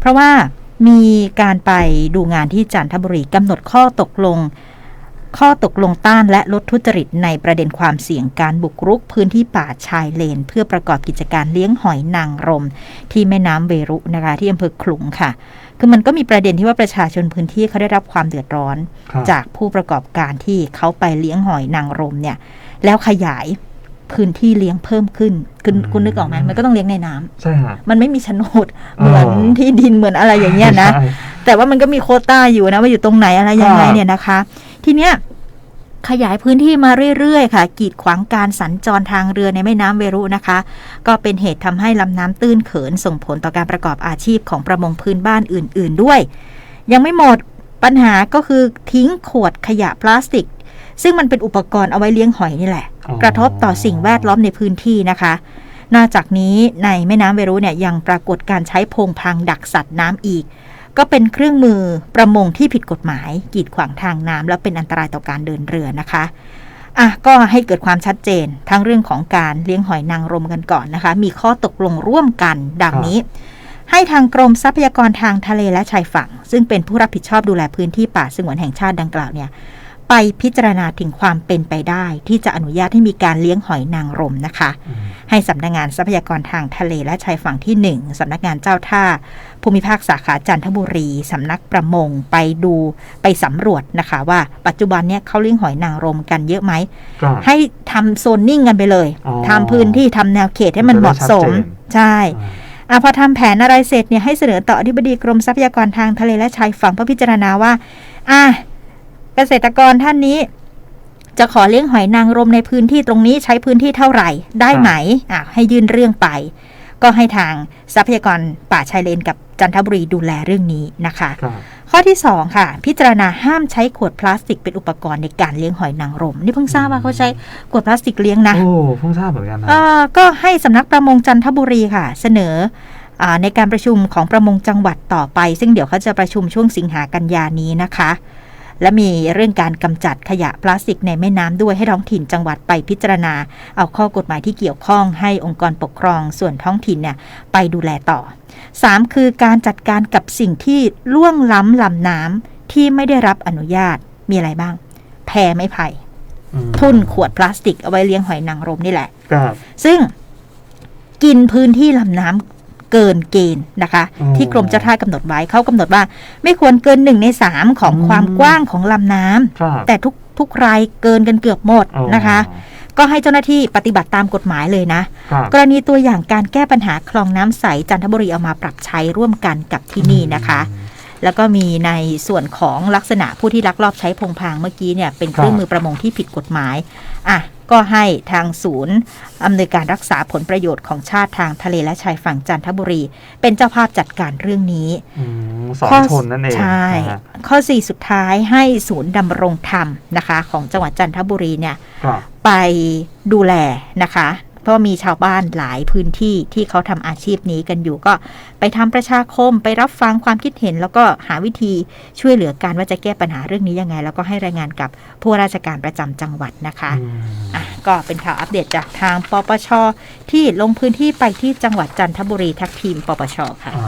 เพราะว่ามีการไปดูงานที่จันทบุรีกำหนดข้อตกลง ข้อตกลงต้านและลดทุจริตในประเด็นความเสี่ยงการบุกรุกพื้นที่ป่าชายเลน เพื่อประกอบกิจการเลี้ยงหอยนางรม ที่แม่น้ำเวรุนะคะที่อำเภอขลุงค่ะ คือมันก็มีประเด็นที่ว่าประชาชนพื้นที่เขาได้รับความเดือดร้อนครับจากผู้ประกอบการที่เขาไปเลี้ยงหอยนางรมเนี่ยแล้วขยาย พื้นที่เลี้ยงเพิ่มขึ้นคุณคุณนึกออกไหมมันก็ต้องเลี้ยงในน้ำใช่ฮะมันไม่มีโฉนดอ๋อเหมือนที่ดินเหมือนอะไรอย่างเงี้ยนะใช่แต่ว่ามันก็มีโควต้าอยู่นะว่าอยู่ตรงไหนอะไรยังไงครับเนี่ยนะคะ ทีเนี้ยขยายพื้นที่มาเรื่อยๆ ค่ะ กีดขวางการสัญจรทางเรือในแม่น้ำเวรุนะคะ ก็เป็นเหตุทำให้ลำน้ำตื้นเขินส่งผลต่อการประกอบอาชีพของประมงพื้นบ้านอื่น ๆด้วย ยังไม่หมดปัญหาก็คือทิ้งขวดขยะพลาสติก ซึ่งมันเป็นอุปกรณ์เอาไว้เลี้ยงหอยนี่แหละอ๋อกระทบต่อสิ่งแวดล้อมในพื้นที่นะคะนอกจากนี้ในแม่น้ำเวรุเนี่ยยังปรากฏการใช้โพงพางดักสัตว์น้ำอีก ก็เป็นเครื่องมือประมงที่ผิดกฎหมาย กีดขวางทางน้ำและเป็นอันตรายต่อการเดินเรือนะคะอะก็ให้เกิดความชัดเจน ทั้งเรื่องของการเลี้ยงหอยนางรมกันก่อนนะคะ มีข้อตกลงร่วมกันดังนี้ ให้ทางกรมทรัพยากรทางทะเลและชายฝั่ง ซึ่งเป็นผู้รับผิดชอบดูแลพื้นที่ป่าสงวนแห่งชาติดังกล่าวเนี่ย ไปพิจารณาถึงความเป็นไปได้ ที่จะอนุญาตให้มีการเลี้ยงหอยนางรมนะคะอืมให้สำนักงานทรัพยากรทางทะเลและชายฝั่งที่ 1สำนักงานเจ้าท่า ภูมิภาคสาขาจันทบุรีสำนักประมงไปดูไปสำรวจนะคะ ว่าปัจจุบันเนี่ยเขาเลี้ยงหอยนางรมกันเยอะไหมครับให้ทำโซนนิ่งกันไปเลยอ๋อทำพื้นที่ทำแนวเขตให้มันจะได้เหมาะสมชัดเจนใช่อ่าอะพอทำแผนอะไรเสร็จเนี่ยให้เสนอต่ออธิบดีกรมทรัพยากรทางทะเลและชายฝั่งเพื่อพิจารณาว่า อะ เกษตรกรท่านนี้จะขอเลี้ยงหอยนางรมในพื้นที่ตรงนี้ใช้พื้นที่เท่าไหร่ได้ไหมอะให้ยื่นเรื่องไป ก็ให้ทางทรัพยากรป่าชายเลนกับจันทบุรีดูแลเรื่องนี้นะคะครับข้อที่ 2 ค่ะ พิจารณาห้ามใช้ขวดพลาสติกเป็นอุปกรณ์ในการเลี้ยงหอยนางรม นี่เพิ่งทราบว่าเขาใช้ขวดพลาสติกเลี้ยงนะโอ้เพิ่งทราบเหมือนกันนะเอ่อก็ให้สำนักประมงจันทบุรีค่ะ เสนออาในการประชุมของประมงจังหวัดต่อไป ซึ่งเดี๋ยวเขาจะประชุมช่วงสิงหากันยานี้นะคะ และมีเรื่องการกำจัดขยะพลาสติกในแม่น้ำด้วยให้ท้องถิ่นจังหวัดไปพิจารณา เอาข้อกฎหมายที่เกี่ยวข้องให้องค์กรปกครองส่วนท้องถิ่นเนี่ยไปดูแลต่อ 3. คือการจัดการกับสิ่งที่ล่วงล้ำลำน้ำที่ไม่ได้รับอนุญาตมีอะไรบ้าง แพไม้ไผ่อืมทุ่นขวดพลาสติกเอาไว้เลี้ยงหอยนางรมนี่แหละครับซึ่งกินพื้นที่ลำน้ำ เกินเกณฑ์นะคะอ๋อที่กรมเจ้าท่ากำหนดไว้เขากำหนดว่า ไม่ควรเกินหนึ่งในสามของอืมความกว้างของลำน้ำครับแต่ทุกทุกรายเกินกันเกือบหมดอ๋อนะคะ ก็ให้เจ้าหน้าที่ปฏิบัติตามกฎหมายเลยนะครับกรณีตัวอย่างการแก้ปัญหาคลองน้ำใสจันทบุรีเอามาปรับใช้ร่วมกันกับที่นี่นะคะ แล้วก็มีในส่วนของลักษณะผู้ที่ลักลอบใช้พงพางเมื่อกี้เนี่ยเป็นเครื่องมือประมงที่ผิดกฎหมายอะก็ให้ทางศูนย์อำนวยการรักษาผลประโยชน์ของชาติทางทะเลและชายฝั่งจันทบุรี เป็นเจ้าภาพจัดการเรื่องนี้อืมสอนข้อชนนั่นเองใช่นะฮะข้อ 4 สุดท้ายให้ศูนย์ดำรงธรรมนะคะ ของจังหวัดจันทบุรีเนี่ยครับไปดูแลนะคะ เพราะมีชาวบ้านหลายพื้นที่ที่เขาทำอาชีพนี้กันอยู่ก็ไปทำประชาคมไปรับฟังความคิดเห็น แล้วก็หาวิธีช่วยเหลือกันว่าจะแก้ปัญหาเรื่องนี้ยังไง แล้วก็ให้รายงานกับผู้ว่าราชการประจำจังหวัดนะคะอืมอะก็เป็นข่าวอัปเดตจากทางปปชที่ลงพื้นที่ไปที่จังหวัดจันทบุรีทักทีมปปชค่ะอ๋อ